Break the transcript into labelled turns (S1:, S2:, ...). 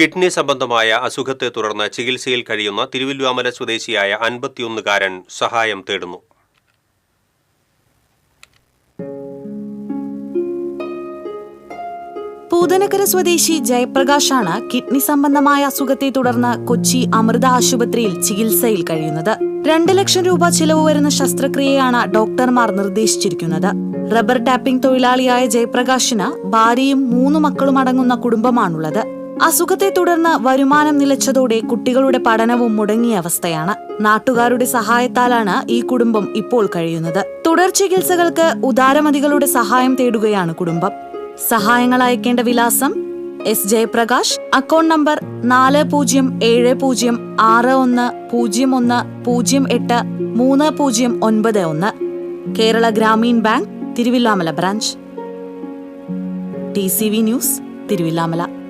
S1: Kidney സംബന്ധമായ അസുഖത്തെ തുടർന്ന് ചികിത്സയിൽ കഴിയുന്ന തിരുവല്ലുവാമല സ്വദേശിയായ അൻപത്തിയൊന്നുകാരൻ സഹായം തേടുന്നു.
S2: പൂതനക്കര സ്വദേശി ജയപ്രകാശാണ് കിഡ്നി സംബന്ധമായ അസുഖത്തെ തുടർന്ന് കൊച്ചി അമൃത ആശുപത്രിയിൽ ചികിത്സയിൽ കഴിയുന്നത്. രണ്ട് ലക്ഷം രൂപ ചിലവ് വരുന്ന ശസ്ത്രക്രിയയാണ് ഡോക്ടർമാർ നിർദ്ദേശിച്ചിരിക്കുന്നത്. റബ്ബർ ടാപ്പിംഗ് തൊഴിലാളിയായ ജയപ്രകാശിന് ഭാര്യയും മൂന്ന് മക്കളും അടങ്ങുന്ന കുടുംബമാണുള്ളത്. അസുഖത്തെ തുടർന്ന് വരുമാനം നിലച്ചതോടെ കുട്ടികളുടെ പഠനവും മുടങ്ങിയ അവസ്ഥയാണ്. നാട്ടുകാരുടെ സഹായത്താലാണ് ഈ കുടുംബം ഇപ്പോൾ കഴിയുന്നത്. തുടർ ചികിത്സകൾക്ക് ഉദാരമതികളുടെ സഹായം തേടുകയാണ് കുടുംബം. സഹായങ്ങൾ അയക്കേണ്ട വിലാസം എസ് ജയപ്രകാശ്. അക്കൗണ്ട് നമ്പർ നാല് പൂജ്യം ഏഴ് പൂജ്യം ആറ് ഒന്ന് പൂജ്യം ഒന്ന് പൂജ്യം എട്ട് മൂന്ന് പൂജ്യം ഒൻപത് ഒന്ന്. Kerala Gramin bank Thiruvilwamala branch. T C V news Thiruvilwamala.